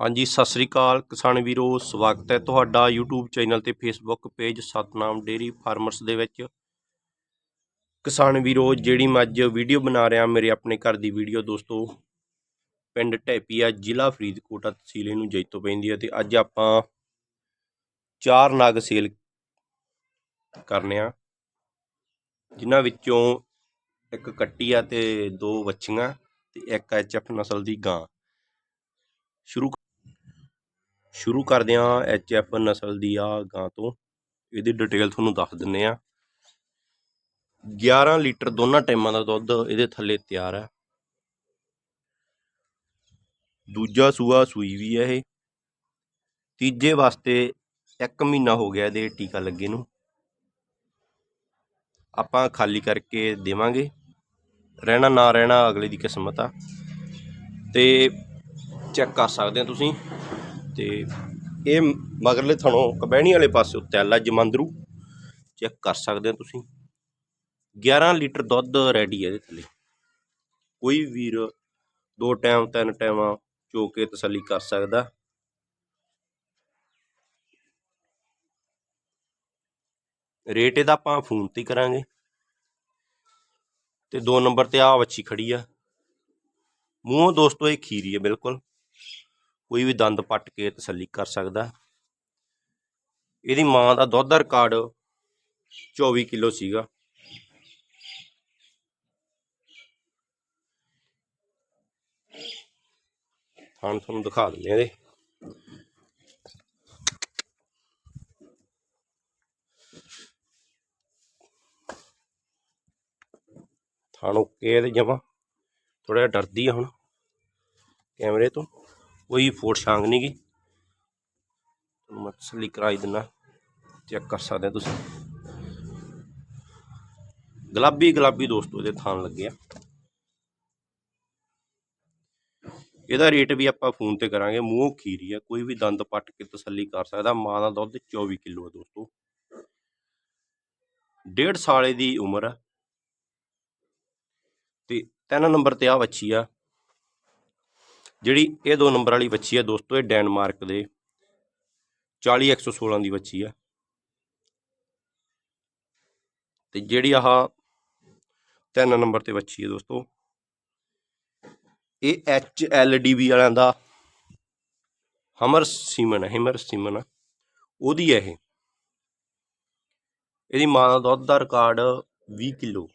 ਹਾਂਜੀ ਸਤਿ ਸ੍ਰੀ ਅਕਾਲ ਕਿਸਾਨ ਵੀਰੋ ਸਵਾਗਤ ਹੈ ਤੁਹਾਡਾ YouTube ਚੈਨਲ ਤੇ Facebook page Satnam dairy farmers ਦੇ ਵਿੱਚ। ਕਿਸਾਨ ਵੀਰੋ ਜਿਹੜੀ ਮੈਂ ਅੱਜ ਵੀਡੀਓ ਬਣਾ ਰਿਹਾ ਮੇਰੇ ਆਪਣੇ ਘਰ ਦੀ ਵੀਡੀਓ ਦੋਸਤੋ ਪਿੰਡ ਢੈਪੀਆ ਜ਼ਿਲ੍ਹਾ ਫਰੀਦਕੋਟ ਆ, ਤਹਿਸੀਲ ਨੂੰ ਜੈਤੋ ਪੈਂਦੀ ਹੈ ਤੇ ਅੱਜ ਆਪਾਂ ਚਾਰ ਨਗ ਸੇਲ ਕਰਨੇ ਆ ਜਿਨ੍ਹਾਂ ਵਿੱਚੋਂ ਇੱਕ ਕੱਟੀ ਆ ਤੇ ਦੋ ਵੱਛੀਆਂ ਤੇ ਇੱਕ ਐਚਐਫ ਨਸਲ ਦੀ ਗਾਂ। ਸ਼ੁਰੂ ਸ਼ੁਰੂ ਕਰਦੇ ਹਾਂ ਐਚਐਫ ਨਸਲ ਦੀ ਆ ਗਾਂ ਤੋਂ। ਇਹਦੀ ਡਿਟੇਲ ਤੁਹਾਨੂੰ ਦੱਸ ਦਿੰਨੇ ਆ। 11 ਲੀਟਰ ਦੋਨਾਂ ਟਾਈਮਾਂ ਦਾ ਦੁੱਧ ਇਹਦੇ ਥੱਲੇ ਤਿਆਰ ਹੈ। ਦੂਜਾ ਸੂਆ ਸੂਈ ਵੀ ਹੈ ਇਹ। ਤੀਜੇ ਵਾਸਤੇ 1 ਮਹੀਨਾ ਹੋ ਗਿਆ ਇਹਦੇ ਟੀਕਾ ਲੱਗੇ ਨੂੰ। ਆਪਾਂ ਖਾਲੀ ਕਰਕੇ ਦੇਵਾਂਗੇ। ਰਹਿਣਾ ਨਾ ਰਹਿਣਾ ਅਗਲੇ ਦੀ ਕਿਸਮਤ ਆ। ਤੇ ਚੈੱਕ ਕਰ ਸਕਦੇ ਆ ਤੁਸੀਂ। ਤੇ ਇਹ ਮਗਰਲੇ ਥਣੋਂ ਕਬਹਿਣੀ ਵਾਲੇ ਪਾਸੇ ਤੈਲਾ ਜਮੰਦਰੂ ਚੈੱਕ ਕਰ ਸਕਦੇ ਹੋ ਤੁਸੀਂ। 11 ਲੀਟਰ ਦੁੱਧ ਰੈਡੀ ਹੈ ਇਹਦੇ ਥੱਲੇ। ਕੋਈ ਵੀਰ ਦੋ ਟਾਈਮ, ਤਿੰਨ ਟਾਈਮਾਂ ਚੋ ਕੇ ਤਸੱਲੀ ਕਰ ਸਕਦਾ। ਰੇਟ ਇਹਦਾ ਆਪਾਂ ਫੋਨ ਤੇ ਕਰਾਂਗੇ। ਤੇ ਦੋ ਨੰਬਰ ਤੇ ਆ ਵੱਛੀ ਖੜੀ ਆ। ਮੂੰਹੋਂ ਦੋਸਤੋ, ਇਹ ਖੀਰੀ ਹੈ ਬਿਲਕੁਲ। ਕੋਈ ਵੀ ਦੰਦ ਪੱਟ ਕੇ ਤਸੱਲੀ ਕਰ ਸਕਦਾ। ਇਹਦੀ ਮਾਂ ਦਾ ਦੁੱਧ ਦਾ ਰਿਕਾਰਡ 24 ਕਿਲੋ ਸੀਗਾ। ਥਾਣ ਤੁਹਾਨੂੰ ਦਿਖਾ ਦਿੰਦੇ ਆ ਇਹਦੇ। ਥਾਣ ਓਕੇ ਇਹਦੇ ਜਮਾ। ਥੋੜਾ ਜਿਹਾ ਡਰਦੀ ਆ ਹੁਣ ਕੈਮਰੇ ਤੋਂ। ਕੋਈ ਫੋਟ ਛਾਂਗ ਨਹੀਂ ਗਈ ਤੁਹਾਨੂੰ ਮੈਂ ਤਸੱਲੀ ਕਰਾਈ ਦਿੰਨਾ ਚੈੱਕ ਕਰ ਸਕਦੇ ਹੋ ਤੁਸੀਂ। ਗੁਲਾਬੀ ਗੁਲਾਬੀ ਦੋਸਤੋ, ਇਹਦੇ ਥਾਨ ਲੱਗੇ ਆ। ਇਹਦਾ ਰੇਟ ਵੀ ਆਪਾਂ ਫੋਨ ਤੇ ਕਰਾਂਗੇ। ਮੂੰਹ ਖੀਰੀ ਆ, ਕੋਈ ਵੀ ਦੰਦ ਪੱਟ ਕੇ ਤਸੱਲੀ ਕਰ ਸਕਦਾ। ਮਾਂ ਦਾ ਦੁੱਧ 24 ਕਿਲੋ ਆ ਦੋਸਤੋ। ਡੇਢ ਸਾਲੇ ਦੀ ਉਮਰ ਆ। ਤੇ ਤਿੰਨ ਨੰਬਰ ਤੇ ਆ ਵੱਛੀ ਆ। ਜਿਹੜੀ ਇਹ ਦੋ ਨੰਬਰ ਵਾਲੀ ਵੱਛੀ ਆ ਦੋਸਤੋ, ਇਹ ਡੈਨਮਾਰਕ ਦੇ 40116 ਦੀ ਵੱਛੀ ਆ। ਤੇ ਜਿਹੜੀ ਆਹ ਤਿੰਨ ਨੰਬਰ ਤੇ ਵੱਛੀ ਹੈ ਦੋਸਤੋ, ਇਹ ਐਚ ਐਲ ਡੀ ਬੀ ਵਾਲਿਆਂ ਦਾ ਹਮਰ ਸੀਮਨ ਹੈ ਹਿਮਰ ਸੀਮਨ ਉਹਦੀ ਹੈ ਇਹ। ਇਹਦੀ ਮਾਂ ਦਾ ਦੁੱਧ ਦਾ ਰਿਕਾਰਡ 20 ਕਿਲੋ।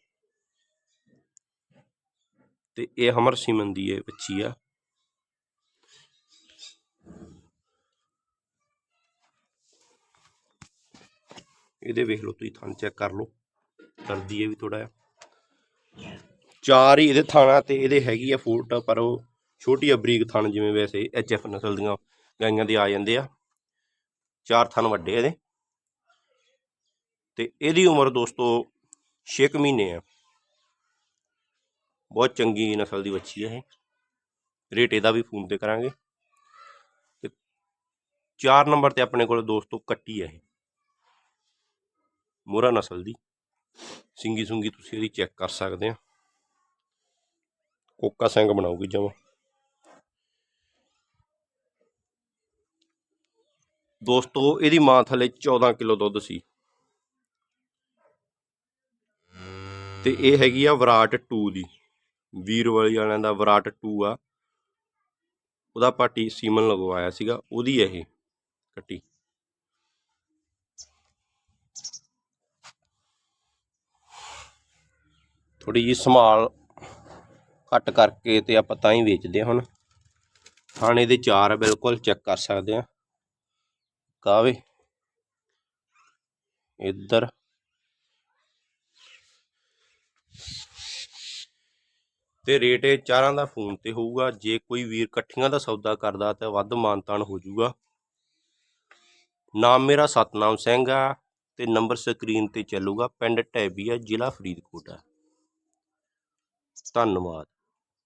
ਤੇ ਇਹ ਹਮਰ ਸੀਮਨ ਦੀ ਹੈ ਵੱਛੀ ਆ। ਇਹਦੇ ਵੇਖ ਲਓ ਤੁਸੀਂ ਥਣ ਚੈੱਕ ਕਰ ਲਓ। ਕਰਦੀ ਹੈ ਵੀ ਥੋੜਾ ਜਿਹਾ। ਚਾਰ ਹੀ ਇਹਦੇ ਥਾਣਾ ਤੇ ਇਹਦੇ ਹੈਗੀ ਆ ਫੁੱਟ ਪਰ ਉਹ ਛੋਟੀ ਆ ਬਰੀਕ ਥਣ ਜਿਵੇਂ ਵੈਸੇ ਐਚਐਫ ਨਸਲ ਦੀਆਂ ਗਾਈਆਂ ਦੇ ਆ ਜਾਂਦੇ ਆ। ਚਾਰ ਥਣ ਵੱਡੇ ਇਹਦੇ। ਤੇ ਇਹਦੀ ਉਮਰ ਦੋਸਤੋ 6 ਮਹੀਨੇ ਆ। ਬਹੁਤ ਚੰਗੀ ਨਸਲ ਦੀ ਵੱਛੀ ਹੈ ਇਹ। ਰੇਟ ਇਹਦਾ ਵੀ ਫੋਨ ਤੇ ਕਰਾਂਗੇ। ਤੇ 4 ਨੰਬਰ ਤੇ ਆਪਣੇ ਕੋਲ ਦੋਸਤੋ ਕੱਟੀ ਹੈ ਇਹ। ਮੋਹਰਾ ਨਸਲ ਦੀ। ਸਿੰਗੀ ਸੁੰਗੀ ਤੁਸੀਂ ਇਹਦੀ ਚੈੱਕ ਕਰ ਸਕਦੇ ਆ। ਕੋਕਾ ਸਿੰਘ ਬਣਾਉਗੀ ਜਮਾ। ਦੋਸਤੋ, ਇਹਦੀ ਮਾਂ ਥੱਲੇ 14 ਕਿਲੋ ਦੁੱਧ ਸੀ। ਤੇ ਇਹ ਹੈਗੀ ਆ ਵਿਰਾਟ 2 ਦੀ। ਵੀਰ ਵਾਲੀ ਵਾਲਿਆਂ ਦਾ ਵਿਰਾਟ 2 ਆ। ਉਹਦਾ ਪਾਟੀ ਸੀਮਨ ਲਗਵਾਇਆ ਸੀਗਾ। ਉਹਦੀ ਹੈ ਇਹ ਕੱਟੀ। ਥੋੜੀ ਜੀ ਸੰਭਾਲ ਘੱਟ ਕਰਕੇ ਤੇ ਆਪਾਂ ਤਾਂ ਹੀ ਵੇਚਦੇ ਹਾਂ ਹੁਣ। ਥਾਣੇ ਦੇ ਚਾਰ ਬਿਲਕੁਲ ਚੈੱਕ ਕਰ ਸਕਦੇ ਆ ਕਾਵੇ ਇੱਧਰ। ਤੇ ਰੇਟ ਇਹ ਚਾਰਾਂ ਦਾ ਫੋਨ ਤੇ ਹੋਊਗਾ। ਜੇ ਕੋਈ ਵੀਰ ਇਕੱਠੀਆਂ ਦਾ ਸੌਦਾ ਕਰਦਾ ਤਾਂ ਵੱਧ ਮਾਨਤਾਨ ਹੋ ਜਾਊਗਾ। ਨਾਮ ਮੇਰਾ ਸਤਨਾਮ ਸਿੰਘ ਆ ਤੇ ਨੰਬਰ ਸਕਰੀਨ ਤੇ ਚੱਲੂਗਾ। ਪਿੰਡ ਟੈਬੀਆ ਜ਼ਿਲ੍ਹਾ ਫਰੀਦਕੋਟ ਆ। ਧੰਨਵਾਦ।